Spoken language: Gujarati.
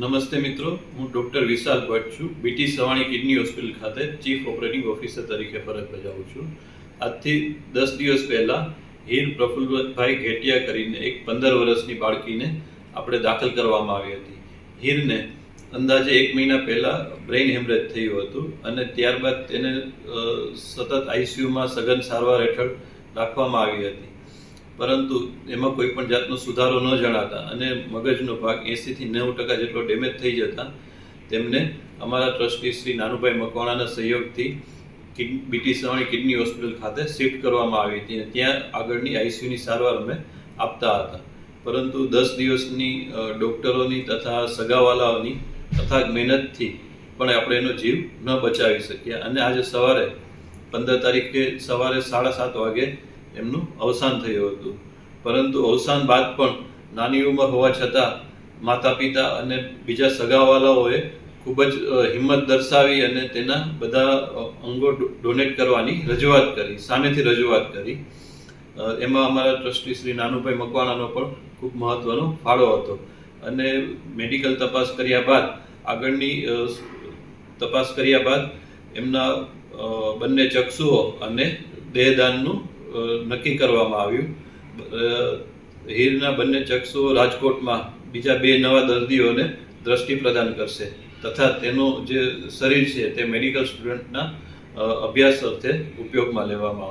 નમસ્તે મિત્રો, હું ડૉક્ટર વિશાલ ભટ્ટ છું. બીટી સવાણી કિડની હોસ્પિટલ ખાતે ચીફ ઓપરેટિંગ ઓફિસર તરીકે ફરજ બજાવું છું. આજથી દસ દિવસ પહેલાં હીર પ્રફુલ્લભાઈ ઘેટિયા કરીને એક પંદર વર્ષની બાળકીને આપણે દાખલ કરવામાં આવી હતી. હીરને અંદાજે એક મહિના પહેલાં બ્રેઇન હેમરેજ થયું હતું અને ત્યારબાદ તેને સતત આઈસીયુમાં સઘન સારવાર હેઠળ રાખવામાં આવી હતી. પરંતુ એમાં કોઈ પણ જાતનો સુધારો ન જણાતા અને મગજનો ભાગ એંસીથી નેવું ટકા જેટલો ડેમેજ થઈ જતા તેમને અમારા ટ્રસ્ટી શ્રી નાનુભાઈ મકવાણાના સહયોગથી બીટી સવાણી કિડની હોસ્પિટલ ખાતે શિફ્ટ કરવામાં આવી હતી અને ત્યાં આગળની આઈસીયુની સારવાર અમે આપતા હતા. પરંતુ દસ દિવસની ડૉક્ટરોની તથા સગાવાલાઓની તથા મહેનતથી પણ આપણે એનો જીવ ન બચાવી શક્યા. અને આજે સવારે પંદર તારીખે સવારે સાડા સાત વાગે એમનું અવસાન થયું હતું. પરંતુ અવસાન બાદ પણ નાની ઉંમર હોવા છતાં માતા પિતા અને બીજા સગાવાલાઓએ ખૂબ જ હિંમત દર્શાવી અને તેના બધા અંગો ડોનેટ કરવાની રજૂઆત કરી, સામેથી રજૂઆત કરી. એમાં અમારા ટ્રસ્ટી શ્રી નાનુભાઈ મકવાણાનો પણ ખૂબ મહત્વનો ફાળો હતો. અને મેડિકલ તપાસ કર્યા બાદ, આગળની તપાસ કર્યા બાદ એમના બંને ચક્ષુઓ અને દેહદાનનું નક્કી કરવામાં આવ્યું. હીરના બંને ચક્ષુઓ રાજકોટમાં બીજા બે નવા દર્દીઓને દ્રષ્ટિ પ્રદાન કરશે તથા તેનું જે શરીર છે તે મેડિકલ સ્ટુડન્ટના અભ્યાસ અર્થે ઉપયોગમાં લેવામાં આવશે.